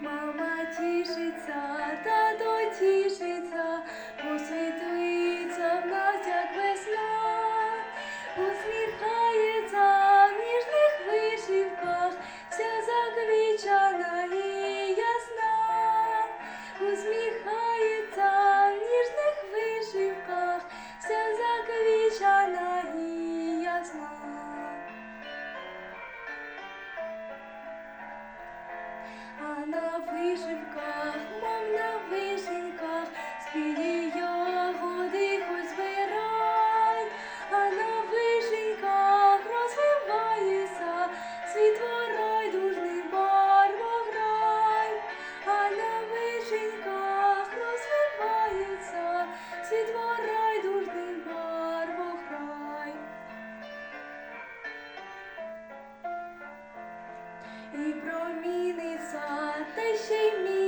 мама тішиться. жінках розвивається, світ ворай дурний барвограй. І проміниться те ще й мій.